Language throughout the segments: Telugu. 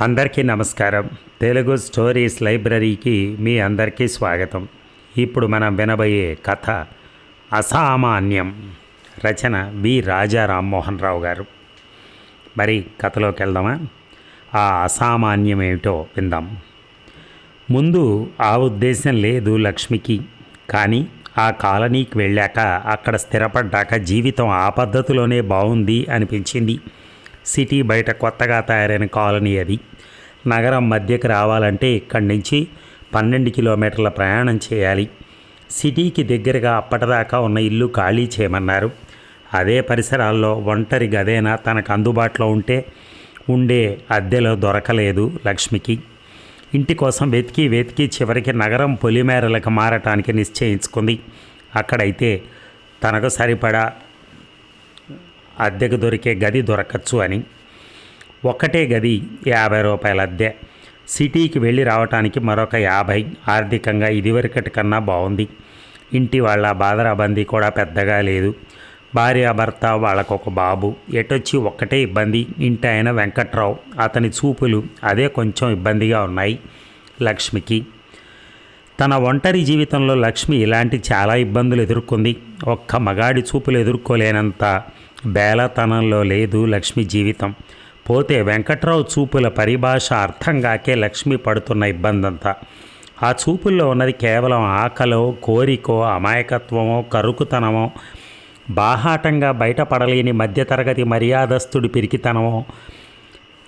అందరికీ నమస్కారం. తెలుగు స్టోరీస్ లైబ్రరీకి మీ అందరికీ స్వాగతం. ఇప్పుడు మనం వినబోయే కథ అసామాన్యం. రచన వి రాజా రామ్మోహన్ రావు గారు. మరి కథలోకి వెళ్దామా? ఆ అసామాన్యం ఏమిటో విందాం. ముందు ఆ ఉద్దేశం లేదు లక్ష్మికి. కానీ ఆ కాలనీకి వెళ్ళాక అక్కడ స్థిరపడ్డాక జీవితం ఆ పద్ధతిలోనే బాగుంది అనిపించింది. సిటీ బయట కొత్తగా తయారైన కాలనీ అది. నగరం మధ్యకి రావాలంటే ఇక్కడి నుంచి పన్నెండు కిలోమీటర్ల ప్రయాణం చేయాలి. సిటీకి దగ్గరగా అప్పటిదాకా ఉన్న ఇల్లు ఖాళీ చేయమన్నారు. అదే పరిసరాల్లో ఒంటరి గదేనా తనకు అందుబాటులో ఉంటే ఉండే అద్దెలో దొరకలేదు లక్ష్మికి. ఇంటి కోసం వెతికి వెతికి చివరికి నగరం పొలిమేరలకు మారటానికి నిశ్చయించుకుంది. అక్కడైతే తనకు సరిపడా అద్దెకు దొరికే గది దొరకచ్చు అని. ఒక్కటే గది యాభై రూపాయల అద్దె. సిటీకి వెళ్ళి రావటానికి మరొక యాభై. ఆర్థికంగా ఇదివరకటి కన్నా బాగుంది. ఇంటి వాళ్ళ బాధరాబందీ కూడా పెద్దగా లేదు. భార్యాభర్త వాళ్ళకొక బాబు. ఎటొచ్చి ఒక్కటే ఇబ్బంది. ఇంటి ఆయన వెంకట్రావు. అతని చూపులు అదే కొంచెం ఇబ్బందిగా ఉన్నాయి లక్ష్మికి. తన ఒంటరి జీవితంలో లక్ష్మి ఇలాంటి చాలా ఇబ్బందులు ఎదుర్కొంది. ఒక్క మగాడి చూపులు ఎదుర్కోలేనంత బేలతనంలో లేదు లక్ష్మి జీవితం. పోతే వెంకట్రావు చూపుల పరిభాష అర్థం కాకే లక్ష్మి పడుతున్న ఇబ్బందంతా. ఆ చూపుల్లో ఉన్నది కేవలం ఆకలో కోరికో అమాయకత్వమో కరుకుతనమో బాహాటంగా బయటపడలేని మధ్యతరగతి మర్యాదస్తుడి పిరికితనమో.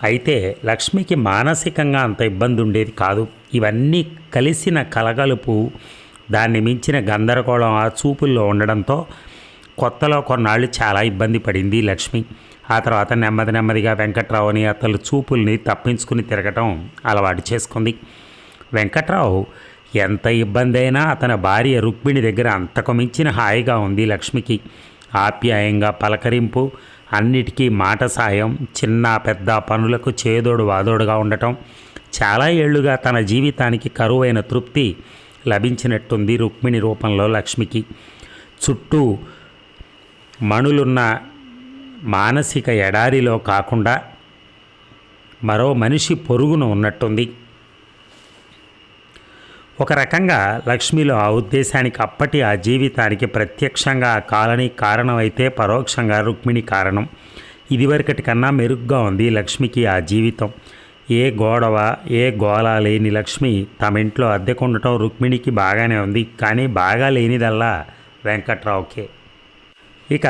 అయితే లక్ష్మికి మానసికంగా అంత ఇబ్బంది ఉండేది కాదు. ఇవన్నీ కలిసిన కలగలుపు దాన్ని మించిన గందరగోళం ఆ చూపుల్లో ఉండడంతో కొత్తలో కొన్నాళ్ళు చాలా ఇబ్బంది పడింది లక్ష్మి. ఆ తర్వాత నెమ్మది నెమ్మదిగా వెంకట్రావుని అతని చూపుల్ని తప్పించుకుని తిరగటం అలవాటు చేసుకుంది. వెంకట్రావు ఎంత ఇబ్బంది అయినా అతని భార్య రుక్మిణి దగ్గర అంతకు మించిన హాయిగా ఉంది లక్ష్మికి. ఆప్యాయంగా పలకరింపు అన్నిటికీ మాట సాయం చిన్న పెద్ద పనులకు చేదోడు వాదోడుగా ఉండటం చాలా ఏళ్ళుగా తన జీవితానికి కరువైన తృప్తి లభించినట్టుంది రుక్మిణి రూపంలో లక్ష్మికి. చుట్టూ మణులున్న మానసిక ఎడారిలో కాకుండా మరో మనిషి పొరుగున ఉన్నట్టుంది. ఒక రకంగా లక్ష్మిలో ఆ ఉద్దేశానికి అప్పటి ఆ జీవితానికి ప్రత్యక్షంగా ఆ కాలనీ కారణమైతే పరోక్షంగా రుక్మిణి కారణం. ఇదివరకటి కన్నా మెరుగ్గా ఉంది లక్ష్మికి ఆ జీవితం. ఏ గోడవ ఏ గోళ లేని లక్ష్మి తమ ఇంట్లో అద్దెకుండటం రుక్మిణికి బాగానే ఉంది. కానీ బాగా లేనిదల్లా వెంకట్రావుకే. ఇక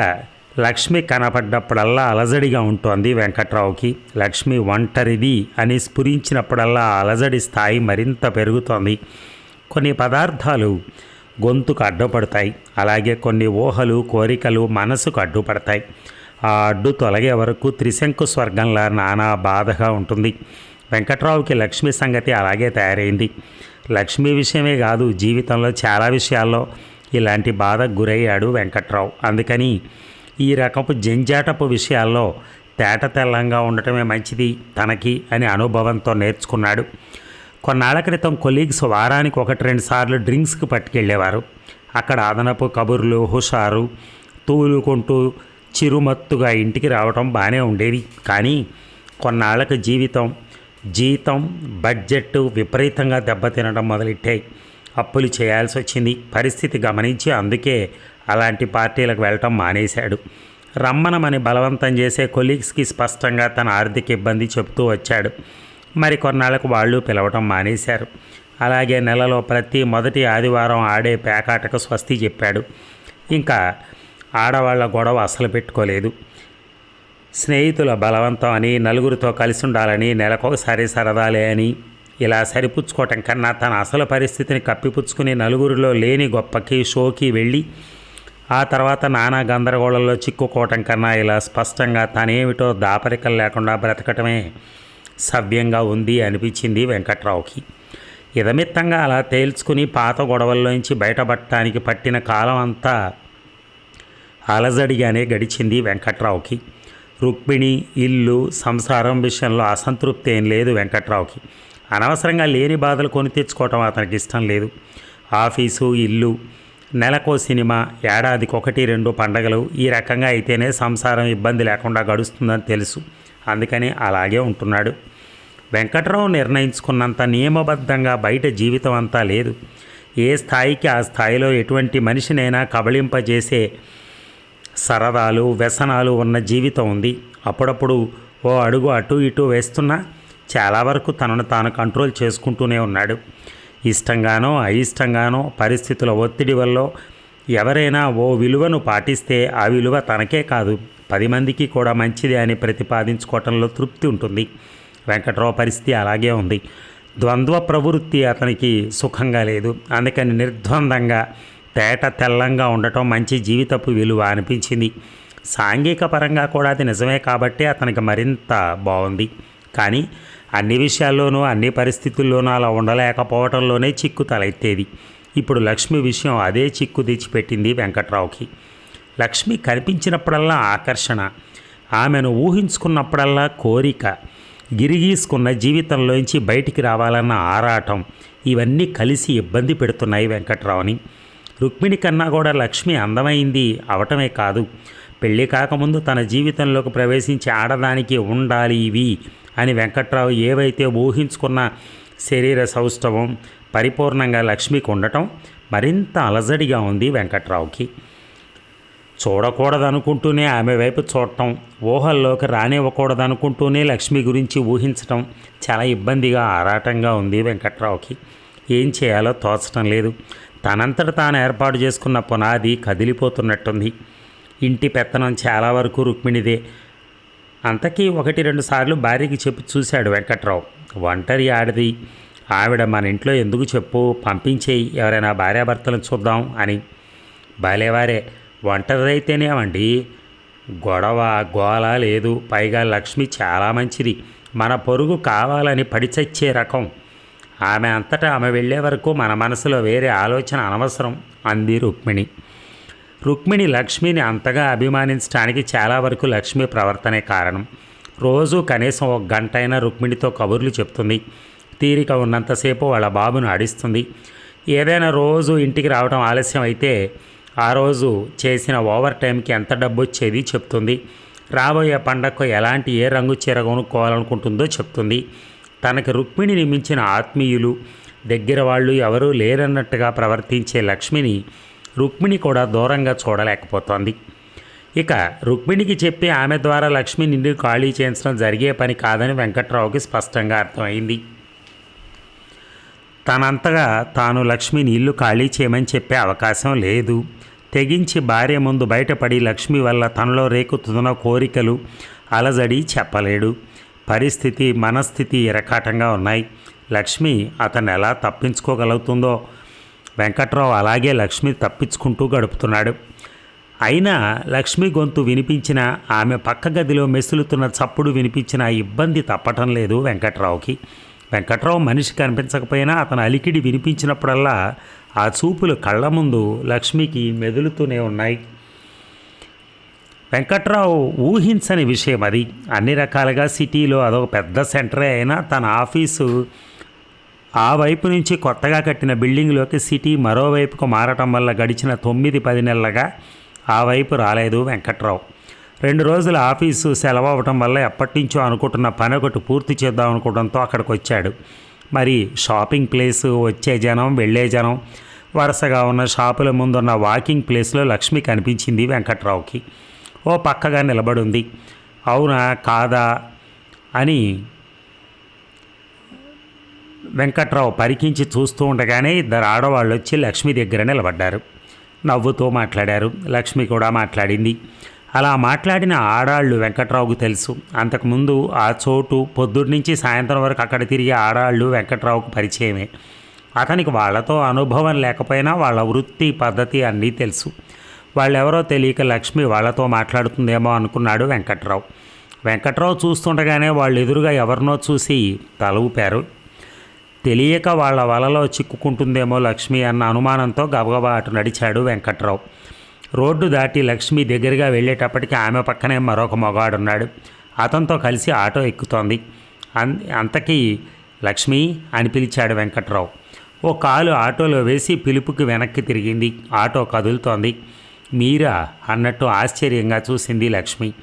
లక్ష్మి కనపడ్డప్పుడల్లా అలజడిగా ఉంటుంది వెంకట్రావుకి. లక్ష్మి ఒంటరిది అని స్ఫురించినప్పుడల్లా అలజడి స్థాయి మరింత పెరుగుతోంది. కొన్ని పదార్థాలు గొంతుకు అడ్డుపడతాయి. అలాగే కొన్ని ఊహలు కోరికలు మనసుకు అడ్డుపడతాయి. ఆ అడ్డు తొలగే వరకు త్రిశంకు స్వర్గంలా నానా బాధగా ఉంటుంది. వెంకట్రావుకి లక్ష్మి సంగతి అలాగే తయారైంది. లక్ష్మి విషయమే కాదు జీవితంలో చాలా విషయాల్లో ఇలాంటి బాధకు గురయ్యాడు వెంకట్రావు. అందుకని ఈ రకపు జంజాటపు విషయాల్లో తేట తెల్లంగా ఉండటమే మంచిది తనకి అని అనుభవంతో నేర్చుకున్నాడు. కొన్నాళ్ళ క్రితం కొలీగ్స్ వారానికి ఒకటి రెండు సార్లు డ్రింక్స్కి పట్టుకెళ్ళేవారు. అక్కడ అదనపు కబుర్లు హుషారు తూలుకుంటూ చిరుమత్తుగా ఇంటికి రావటం బాగానే ఉండేది. కానీ కొన్నాళ్ళకు జీవితం జీతం బడ్జెట్ విపరీతంగా దెబ్బతినడం మొదలెట్టాయి. అప్పులు చేయాల్సి వచ్చింది. పరిస్థితి గమనించి అందుకే అలాంటి పార్టీలకు వెళ్ళటం మానేశాడు. రమ్మనమని బలవంతం చేసే కొలీగ్స్కి స్పష్టంగా తన ఆర్థిక ఇబ్బంది చెబుతూ వచ్చాడు. మరి కొన్నాళ్ళకు వాళ్ళు పిలవటం మానేశారు. అలాగే నెలలో ప్రతి మొదటి ఆదివారం ఆడే పేకాటకు స్వస్తి చెప్పాడు. ఇంకా ఆడవాళ్ళ గొడవ అసలు పెట్టుకోలేదు. స్నేహితుల బలవంతం అని నలుగురితో కలిసి ఉండాలని నెలకొకసారి సరదాలే అని ఇలా సరిపుచ్చుకోవటం కన్నా తన అసలు పరిస్థితిని కప్పిపుచ్చుకుని నలుగురిలో లేని గొప్పకి షోకి వెళ్ళి ఆ తర్వాత నానా గందరగోళంలో చిక్కుకోవటం కన్నా ఇలా స్పష్టంగా తనేమిటో దాపరికలు లేకుండా బ్రతకటమే సవ్యంగా ఉంది అనిపించింది వెంకట్రావుకి. ఇదమిత్తంగా అలా తేల్చుకుని పాత గొడవల్లోంచి బయటపడటానికి పట్టిన కాలం అంతా అలజడిగానే గడిచింది వెంకట్రావుకి. రుక్మిణి ఇల్లు సంసారం విషయంలో అసంతృప్తి ఏం లేదు వెంకట్రావుకి. అనవసరంగా లేని బాధలు కొని తెచ్చుకోవటం అతనికి ఇష్టం లేదు. ఆఫీసు ఇల్లు నెలకో సినిమా ఏడాదికి ఒకటి రెండు పండగలు ఈ రకంగా అయితేనే సంసారం ఇబ్బంది లేకుండా గడుస్తుందని తెలుసు. అందుకని అలాగే ఉంటున్నాడు. వెంకట్రావు నిర్ణయించుకున్నంత నియమబద్ధంగా బయట జీవితం అంతా లేదు. ఏ స్థాయికి ఆ స్థాయిలో ఎటువంటి మనిషినైనా కబళింపజేసే సరదాలు వ్యసనాలు ఉన్న జీవితం ఉంది. అప్పుడప్పుడు ఓ అడుగు అటు ఇటు వేస్తున్నా చాలా వరకు తనను తాను కంట్రోల్ చేసుకుంటూనే ఉన్నాడు. ఇష్టంగానో అయిష్టంగానో పరిస్థితుల ఒత్తిడి వల్ల ఎవరైనా ఓ విలువను పాటిస్తే ఆ విలువ తనకే కాదు పది మందికి కూడా మంచిది అని ప్రతిపాదించుకోవటంలో తృప్తి ఉంటుంది. వెంకట్రావు పరిస్థితి అలాగే ఉంది. ద్వంద్వ ప్రవృత్తి అతనికి సుఖంగా లేదు. అందుకని నిర్ద్వందంగా తేట తెల్లంగా ఉండటం మంచి జీవితపు విలువ అనిపించింది. సాంఘిక పరంగా కూడా అది నిజమే కాబట్టి అతనికి మరింత బాగుంది. కానీ అన్ని విషయాల్లోనూ అన్ని పరిస్థితుల్లోనూ అలా ఉండలేకపోవటంలోనే చిక్కు తలెత్తేది. ఇప్పుడు లక్ష్మి విషయం అదే చిక్కు తెచ్చిపెట్టింది వెంకట్రావుకి. లక్ష్మి కనిపించినప్పుడల్లా ఆకర్షణ ఆమెను ఊహించుకున్నప్పుడల్లా కోరిక గిరిగీసుకున్న జీవితంలోంచి బయటికి రావాలన్న ఆరాటం ఇవన్నీ కలిసి ఇబ్బంది పెడుతున్నాయి వెంకట్రావుని. రుక్మిణి కన్నా కూడా లక్ష్మి అందమైంది అవటమే కాదు. పెళ్ళి కాకముందు తన జీవితంలోకి ప్రవేశించి ఆడదానికి ఉండాలి ఇవి. అని వెంకట్రావు ఏవైతే ఊహించుకున్న శరీర సౌష్ఠవం పరిపూర్ణంగా లక్ష్మికి ఉండటం మరింత అలజడిగా ఉంది వెంకట్రావుకి. చూడకూడదనుకుంటూనే ఆమె వైపు చూడటం ఊహల్లోకి రానివ్వకూడదనుకుంటూనే లక్ష్మి గురించి ఊహించటం చాలా ఇబ్బందిగా ఆరాటంగా ఉంది వెంకట్రావుకి. ఏం చేయాలో తోచటం లేదు. తనంతట తాను ఏర్పాటు చేసుకున్న పునాది కదిలిపోతున్నట్టుంది. ఇంటి పెత్తనం చాలా వరకు రుక్మిణిదే. అంతకీ ఒకటి రెండు సార్లు భార్యకి చెప్పి చూశాడు వెంకట్రావు. ఒంటరి ఆడది. ఆవిడ మన ఇంట్లో ఎందుకు చెప్పు? పంపించేయి. ఎవరైనా భార్యాభర్తలను చూద్దాం అని. భలేవారే. ఒంటరిదైతేనేమండి గొడవ గోల లేదు. పైగా లక్ష్మి చాలా మంచిది. మన పొరుగు కావాలని పడిచచ్చే రకం. ఆమె అంతటా ఆమె వెళ్ళే వరకు మన మనసులో వేరే ఆలోచన అనవసరం అంది రుక్మిణి. రుక్మిణి లక్ష్మిని అంతగా అభిమానించడానికి చాలా వరకు లక్ష్మి ప్రవర్తనే కారణం. రోజు కనీసం ఒక గంట అయినా రుక్మిణితో కబుర్లు చెప్తుంది. తీరిక ఉన్నంతసేపు వాళ్ళ బాబును ఆడిస్తుంది ఏదైనా రోజు ఇంటికి రావడం ఆలస్యం అయితే ఆ రోజు చేసిన ఓవర్ టైంకి ఎంత డబ్బు వచ్చేది చెప్తుంది. రాబోయే పండగకు ఎలాంటి ఏ రంగు చీర కొనుక్కోవాలనుకుంటుందో చెప్తుంది. తనకి రుక్మిణిని మించిన ఆత్మీయులు దగ్గర వాళ్ళు ఎవరూ లేరన్నట్టుగా ప్రవర్తించే లక్ష్మిని రుక్మిణి కూడా దూరంగా చూడలేకపోతోంది. ఇక రుక్మిణికి చెప్పి ఆమె ద్వారా లక్ష్మి నిండు ఖాళీ చేయించడం జరిగే పని కాదని వెంకట్రావుకి స్పష్టంగా అర్థమైంది. తనంతగా తాను లక్ష్మిని ఇల్లు ఖాళీ చేయమని చెప్పే అవకాశం లేదు. తెగించి భార్య ముందు బయటపడి లక్ష్మి వల్ల తనలో రేకుతున్న కోరికలు అలజడి చెప్పలేడు. పరిస్థితి మనస్థితి ఇరకాటంగా ఉన్నాయి. లక్ష్మి అతను ఎలా తప్పించుకోగలుగుతుందో వెంకట్రావు అలాగే లక్ష్మి తప్పించుకుంటూ గడుపుతున్నాడు. అయినా లక్ష్మి గొంతు వినిపించిన ఆమె పక్క గదిలో మెసులుతున్న చప్పుడు వినిపించిన ఇబ్బంది తప్పటం లేదు వెంకట్రావుకి. వెంకట్రావు మనిషి కనిపించకపోయినా అతను అలికిడి వినిపించినప్పుడల్లా ఆ చూపులు కళ్ళ ముందు లక్ష్మికి మెదులుతూనే ఉన్నాయి. వెంకట్రావు ఊహించని విషయం అది. అన్ని రకాలుగా సిటీలో అదొక పెద్ద సెంటరే అయినా తన ఆఫీసు ఆ వైపు నుంచి కొత్తగా కట్టిన బిల్డింగ్లోకి సిటీ మరోవైపుకు మారటం వల్ల గడిచిన తొమ్మిది పది నెలలుగా ఆ వైపు రాలేదు వెంకట్రావు. రెండు రోజుల ఆఫీసు సెలవు అవ్వటం వల్ల ఎప్పటినుంచో అనుకుంటున్న పని ఒకటి పూర్తి చేద్దాం అనుకోవడంతో అక్కడికి వచ్చాడు మరి షాపింగ్ ప్లేసు వచ్చే జనం వెళ్ళే జనం వరుసగా ఉన్న షాపుల ముందున్న వాకింగ్ ప్లేస్లో లక్ష్మి కనిపించింది వెంకట్రావుకి. ఓ పక్కగా నిలబడుంది. అవునా కాదా అని వెంకట్రావు పరికించి చూస్తూ ఉండగానే ఇద్దరు ఆడవాళ్ళు వచ్చి లక్ష్మి దగ్గర నిలబడ్డారు. నవ్వుతూ మాట్లాడారు. లక్ష్మి కూడా మాట్లాడింది. అలా మాట్లాడిన ఆడాళ్ళు వెంకట్రావుకు తెలుసు. అంతకుముందు ఆ చోటు పొద్దున్నుంచి సాయంత్రం వరకు అక్కడ తిరిగే ఆడాళ్ళు వెంకట్రావుకు పరిచయమే. అతనికి వాళ్ళతో అనుభవం లేకపోయినా వాళ్ళ వృత్తి పద్ధతి అన్నీ తెలుసు. వాళ్ళెవరో తెలియక లక్ష్మి వాళ్ళతో మాట్లాడుతుందేమో అనుకున్నాడు వెంకట్రావు. వెంకట్రావు చూస్తుండగానే వాళ్ళు ఎదురుగా ఎవరినో చూసి తల ఊపారు తెలియక వాళ్ళ వలలో చిక్కుకుంటుందేమో లక్ష్మి అన్న అనుమానంతో గబగబా అటు నడిచాడు వెంకట్రావు. రోడ్డు దాటి లక్ష్మి దగ్గరగా వెళ్ళేటప్పటికి ఆమె పక్కనే మరొక మగాడున్నాడు. అతనితో కలిసి ఆటో ఎక్కుతోంది. అన్ అంతకీ లక్ష్మి అని పిలిచాడు వెంకట్రావు. ఓ కాలు ఆటోలో వేసి పిలుపుకి వెనక్కి తిరిగింది. ఆటో కదులుతోంది. మీరా అన్నట్టు ఆశ్చర్యంగా చూసింది లక్ష్మి.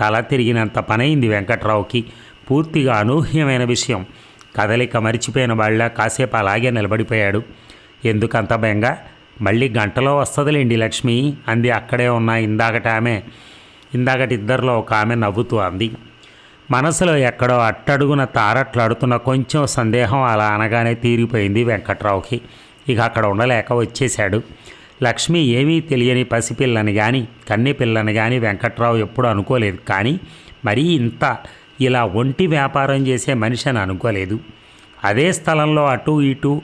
తల తిరిగినంత పనైంది వెంకట్రావుకి. పూర్తిగా అనూహ్యమైన విషయం. కదలిక మరిచిపోయిన వాళ్ళ కాసేపు అలాగే నిలబడిపోయాడు. ఎందుకంత బెంగ? మళ్ళీ గంటలో వస్తుందిలేండి లక్ష్మి అంది. అక్కడే ఉన్న ఇందాకట ఆమె. ఇందాకటి ఇద్దరిలో ఒక ఆమె నవ్వుతూ అంది. మనసులో ఎక్కడో అట్టడుగున తారట్లాడుతున్న కొంచెం సందేహం అలా అనగానే తీరిపోయింది వెంకట్రావుకి. ఇక అక్కడ ఉండలేక వచ్చేశాడు. లక్ష్మి ఏమీ తెలియని పసిపిల్లని కానీ కన్నెపిల్లని కానీ వెంకట్రావు ఎప్పుడు అనుకోలేదు. కానీ మరీ ఇంత ఇలా ఒంటి వ్యాపారం చేసే మనిషి అని అనుకోలేదు. అదే స్థలంలో అటు ఇటు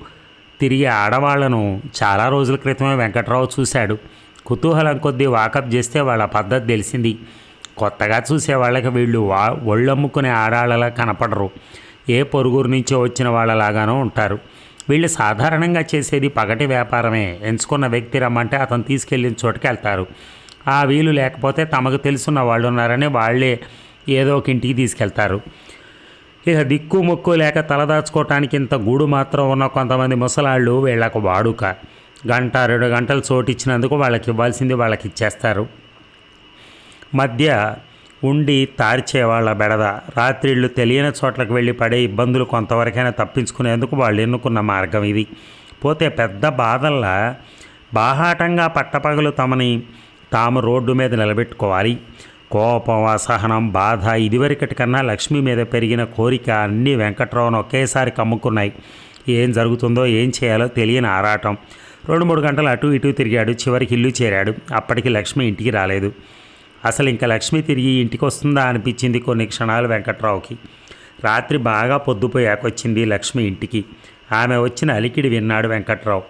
తిరిగే ఆడవాళ్ళను చాలా రోజుల క్రితమే వెంకట్రావు చూశాడు. కుతూహలం కొద్దీ వాకప్ చేస్తే వాళ్ళ పద్ధతి తెలిసింది. కొత్తగా చూసే వాళ్ళకి వీళ్ళు వా ఒళ్ళమ్ముకునే ఆడాళ్ళలా కనపడరు. ఏ పొరుగురు నుంచో వచ్చిన వాళ్ళలాగానో ఉంటారు. వీళ్ళు సాధారణంగా చేసేది పగటి వ్యాపారమే. ఎంచుకున్న వ్యక్తి రమ్మంటే అతను తీసుకెళ్ళిన చోటుకి వెళ్తారు ఆ వీలు లేకపోతే తమకు తెలుసున్న వాళ్ళు ఉన్నారని వాళ్ళే ఏదో ఒక ఇంటికి తీసుకెళ్తారు. ఇక దిక్కు ముక్కు లేక తలదాచుకోవటానికి ఇంత గూడు మాత్రం ఉన్న కొంతమంది ముసలాళ్ళు వీళ్ళకు వాడుక. గంట రెండు గంటలు చోటు ఇచ్చినందుకు వాళ్ళకి ఇవ్వాల్సింది వాళ్ళకి ఇచ్చేస్తారు. మధ్య ఉండి తార్చే వాళ్ళ బెడద. రాత్రిళ్ళు తెలియని చోట్లకు వెళ్ళి పడే ఇబ్బందులు కొంతవరకైనా తప్పించుకునేందుకు వాళ్ళు ఎన్నుకున్న మార్గం ఇది. పోతే పెద్ద బాధల్లా బాహాటంగా పట్టపగలు తమని తాము రోడ్డు మీద నిలబెట్టుకోవాలి. కోపం అసహనం బాధ ఇదివరకటి కన్నా లక్ష్మి మీద పెరిగిన కోరిక అన్నీ వెంకట్రావును ఒకేసారి కమ్ముకున్నాయి. ఏం జరుగుతుందో ఏం చేయాలో తెలియని ఆరాటం. రెండు మూడు గంటలు అటు ఇటు తిరిగాడు చివరికి ఇల్లు చేరాడు. అప్పటికి లక్ష్మి ఇంటికి రాలేదు. అసలు ఇంకా లక్ష్మి తిరిగి ఇంటికి వస్తుందా అనిపించింది కొన్ని క్షణాలు వెంకట్రావుకి. రాత్రి బాగా పొద్దుపోయాకొచ్చింది లక్ష్మి ఇంటికి. ఆమె వచ్చిన అలికిడి విన్నాడు వెంకట్రావు.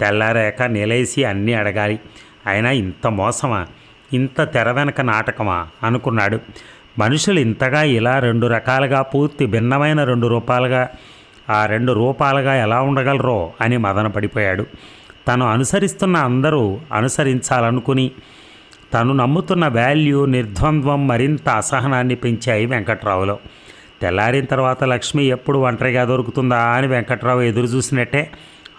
తెల్లారాక నిలేసి అన్నీ అడగాలి. అయినా ఇంత మోసమా? ఇంత తెర వెనక నాటకమా? అనుకున్నాడు. మనుషులు ఇంతగా ఇలా రెండు రకాలుగా పూర్తి భిన్నమైన రెండు రూపాలుగా ఆ రెండు రూపాలుగా ఎలా ఉండగలరో అని మదన పడిపోయాడు తను అనుసరిస్తున్న అందరూ అనుసరించాలనుకుని తను నమ్ముతున్న వాల్యూ నిర్ద్వంద్వం మరింత అసహనాన్ని పెంచాయి వెంకట్రావులో. తెల్లారిన తర్వాత లక్ష్మి ఎప్పుడు ఒంటరిగా దొరుకుతుందా అని వెంకట్రావు ఎదురు చూసినట్టే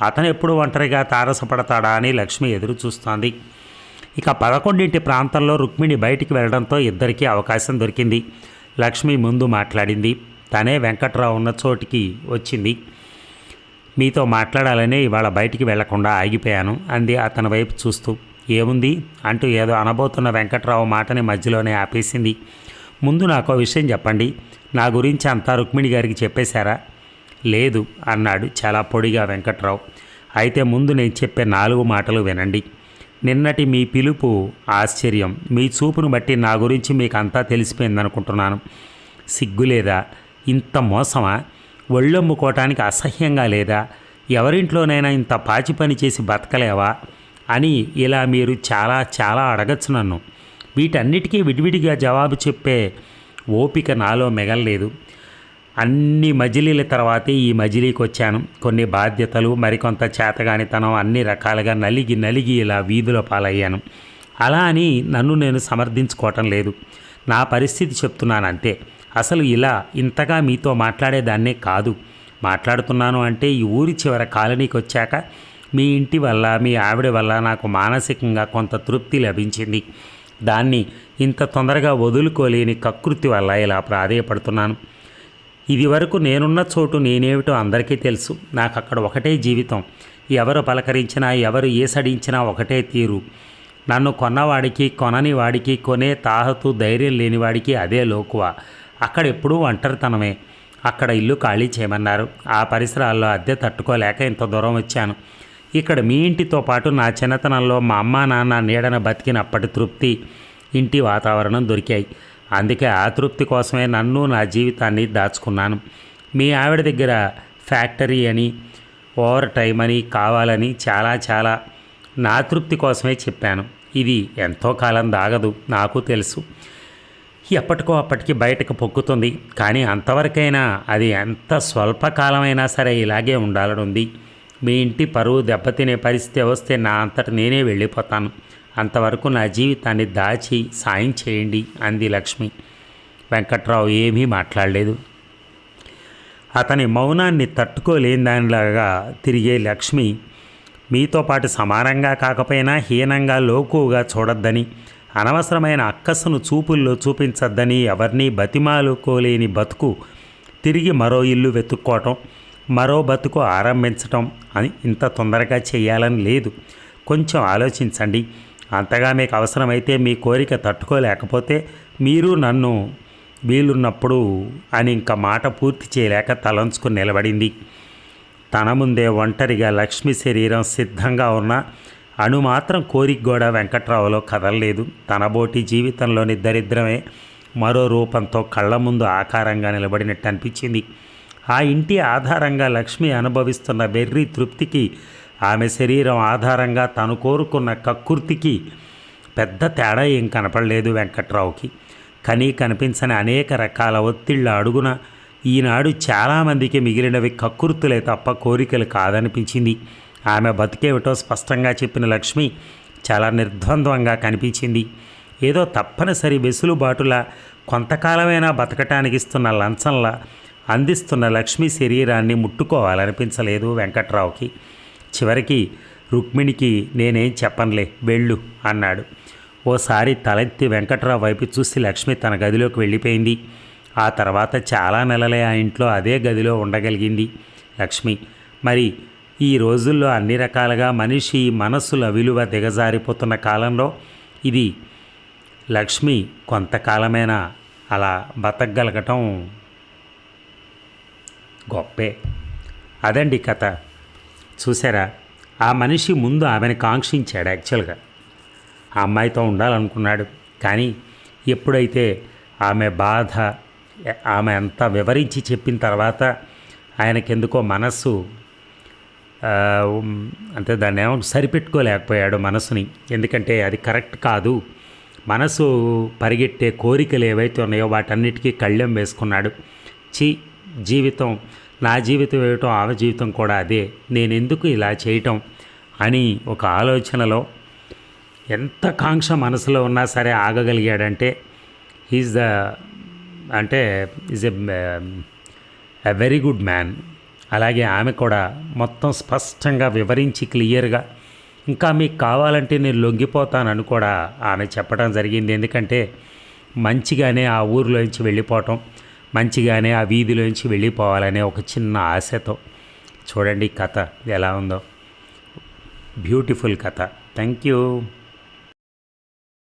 అతను ఎప్పుడు ఒంటరిగా తారసపడతాడా అని లక్ష్మి ఎదురు చూస్తోంది ఇక పదకొండింటి ప్రాంతంలో రుక్మిణి బయటికి వెళ్ళడంతో ఇద్దరికీ అవకాశం దొరికింది. లక్ష్మి ముందు మాట్లాడింది. తనే వెంకట్రావు ఉన్న చోటికి వచ్చింది. మీతో మాట్లాడాలనే ఇవాళ బయటికి వెళ్ళకుండా ఆగిపోయాను అంది అతని వైపు చూస్తూ. ఏముంది? అంటూ ఏదో అనబోతున్న వెంకట్రావు మాటని మధ్యలోనే ఆపేసింది. ముందు నాకు విషయం చెప్పండి. నా గురించి అంతా రుక్మిణి గారికి చెప్పేశారా? లేదు అన్నాడు చాలా పొడిగా వెంకట్రావు. అయితే ముందు నేను చెప్పే నాలుగు మాటలు వినండి. నిన్నటి మీ పిలుపు ఆశ్చర్యం. మీ చూపును బట్టి నా గురించి మీకు అంతా తెలిసిపోయిందనుకుంటున్నాను. సిగ్గు లేదా? ఇంత మోసమా? ఒళ్ళొమ్ముకోవటానికి అసహ్యంగా లేదా? ఎవరింట్లోనైనా ఇంత పాచి పని చేసి బతకలేవా? అని ఇలా మీరు చాలా చాలా అడగచ్చు నన్ను. వీటన్నిటికీ విడివిడిగా జవాబు చెప్పే ఓపిక నాలో మిగలలేదు. అన్ని మజిలీల తర్వాతే ఈ మజిలీకి వచ్చాను కొన్ని బాధ్యతలు మరికొంత చేతగానితనం అన్ని రకాలుగా నలిగి నలిగి ఇలా వీధుల పాలయ్యాను. అలా అని నన్ను నేను సమర్థించుకోవటం లేదు. నా పరిస్థితి చెప్తున్నాను అంతే అసలు ఇలా ఇంతగా మీతో మాట్లాడేదాన్నే కాదు. మాట్లాడుతున్నాను అంటే ఈ ఊరి చివర కాలనీకి వచ్చాక మీ ఇంటి వల్ల మీ ఆవిడ వల్ల నాకు మానసికంగా కొంత తృప్తి లభించింది. దాన్ని ఇంత తొందరగా వదులుకోలేని కకృతి వల్ల ఇలా ప్రాధేయపడుతున్నాను. ఇది వరకు నేనున్న చోటు నేనేమిటో అందరికీ తెలుసు. నాకు అక్కడ ఒకటే జీవితం. ఎవరు పలకరించినా ఎవరు ఏసడించినా ఒకటే తీరు. నన్ను కొన్నవాడికి కొనని వాడికి కొనే తాహతు ధైర్యం లేనివాడికి అదే లోకువ. అక్కడ ఎప్పుడూ ఒంటరితనమే. అక్కడ ఇల్లు ఖాళీ చేయమన్నారు. ఆ పరిసరాల్లో అద్దె తట్టుకోలేక ఇంత దూరం వచ్చాను. ఇక్కడ మీ ఇంటితో పాటు నా చిన్నతనంలో మా అమ్మ నాన్న నీడన బతికినప్పటి తృప్తి ఇంటి వాతావరణం దొరికాయి. అందుకే ఆ తృప్తి కోసమే నన్ను నా జీవితాన్ని దాచుకున్నాను. మీ ఆవిడ దగ్గర ఫ్యాక్టరీ అని ఓవర్ టైం అని కావాలని చాలా చాలా నా తృప్తి కోసమే చెప్పాను. ఇది ఎంతో కాలం దాగదు నాకు తెలుసు. ఎప్పటికో అప్పటికి బయటకు పొక్కుతుంది కానీ అంతవరకైనా అది ఎంత స్వల్పకాలమైనా సరే ఇలాగే ఉండాలని ఉంది మీ ఇంటి పరువు దెబ్బతినే పరిస్థితి వస్తే నా అంతట నేనే వెళ్ళిపోతాను. అంతవరకు నా జీవితాన్ని దాచి సాయం చేయండి అంది లక్ష్మి. వెంకట్రావు ఏమీ మాట్లాడలేదు. అతని మౌనాన్ని తట్టుకోలేని దానిలాగా తిరిగే లక్ష్మి మీతో పాటు సమానంగా కాకపోయినా హీనంగా లోకువుగా చూడొద్దని అనవసరమైన అక్కస్సును చూపుల్లో చూపించద్దని ఎవరినీ బతిమాలుకోలేని బతుకు తిరిగి మరో ఇల్లు వెతుక్కోవటం మరో బతుకు ఆరంభించటం అని ఇంత తొందరగా చేయాలని లేదు. కొంచెం ఆలోచించండి. అంతగా మీకు అవసరమైతే మీ కోరిక తట్టుకోలేకపోతే మీరు నన్ను వీలున్నప్పుడు అని ఇంకా మాట పూర్తి చేయలేక తలంచుకుని నిలబడింది. తన ముందే ఒంటరిగా లక్ష్మి శరీరం సిద్ధంగా ఉన్న అణు మాత్రం కోరిక కూడా వెంకట్రావులో కదలలేదు. తన బోటి జీవితంలోని దరిద్రమే మరో రూపంతో కళ్ళ ముందు ఆకారంగా నిలబడినట్టు అనిపించింది. ఆ ఇంటి ఆధారంగా లక్ష్మి అనుభవిస్తున్న వెర్రి తృప్తికి ఆమె శరీరం ఆధారంగా తను కోరుకున్న కక్కుర్తికి పెద్ద తేడా ఏం కనపడలేదు వెంకట్రావుకి. కనీ కనిపించని అనేక రకాల ఒత్తిళ్ళ అడుగున ఈనాడు చాలామందికి మిగిలినవి కక్కుర్తులే తప్ప కోరికలు కాదనిపించింది. ఆమె బతికేమిటో స్పష్టంగా చెప్పిన లక్ష్మి చాలా నిర్ద్వంద్వంగా కనిపించింది. ఏదో తప్పనిసరి వెసులుబాటులా కొంతకాలమైనా బతకటానికి ఇస్తున్న లంచంలా అందిస్తున్న లక్ష్మి శరీరాన్ని ముట్టుకోవాలనిపించలేదు వెంకట్రావుకి. చివరికి రుక్మిణికి నేనేం చెప్పనులే వెళ్ళు అన్నాడు. ఓసారి తలెత్తి వెంకట్రావు వైపు చూసి లక్ష్మి తన గదిలోకి వెళ్ళిపోయింది. ఆ తర్వాత చాలా నెలలే ఆ ఇంట్లో అదే గదిలో ఉండగలిగింది లక్ష్మి. మరి ఈ రోజుల్లో అన్ని రకాలుగా మనిషి మనస్సుల విలువ దిగజారిపోతున్న కాలంలో ఇది లక్ష్మి కొంతకాలమైనా అలా బతకగలగటం గొప్పే. అదండి కథ. చూసారా ఆ మనిషి ముందు ఆమెను కాంక్షించాడు యాక్చువల్గా. ఆ అమ్మాయితో ఉండాలనుకున్నాడు. కానీ ఎప్పుడైతే ఆమె బాధ ఆమె అంతా వివరించి చెప్పిన తర్వాత ఆయనకెందుకో మనస్సు అంటే దాన్ని ఏమో సరిపెట్టుకోలేకపోయాడు మనసుని. ఎందుకంటే అది కరెక్ట్ కాదు. మనసు పరిగెట్టే కోరికలు ఏవైతే ఉన్నాయో వాటన్నిటికీ కళ్ళెం వేసుకున్నాడు. చి జీవితం నా జీవితం ఏమిటో ఆమె జీవితం కూడా అదే. నేనెందుకు ఇలా చేయటం? అని ఒక ఆలోచనలో ఎంత కాంక్ష మనసులో ఉన్నా సరే ఆగగలిగాడంటే హీజ్ ద అంటే is a very good man అలాగే ఆమె కూడా మొత్తం స్పష్టంగా వివరించి క్లియర్గా ఇంకా మీకు కావాలంటే నేను లొంగిపోతానని కూడా ఆమె చెప్పడం జరిగింది. ఎందుకంటే మంచిగానే ఆ ఊరిలోంచి వెళ్ళిపోవటం మంచిగానే ఆ వీధిలోంచి వెళ్ళిపోవాలనే ఒక చిన్న ఆశతో. చూడండి కథ ఎలా ఉందో. బ్యూటిఫుల్ కథ. Thank you.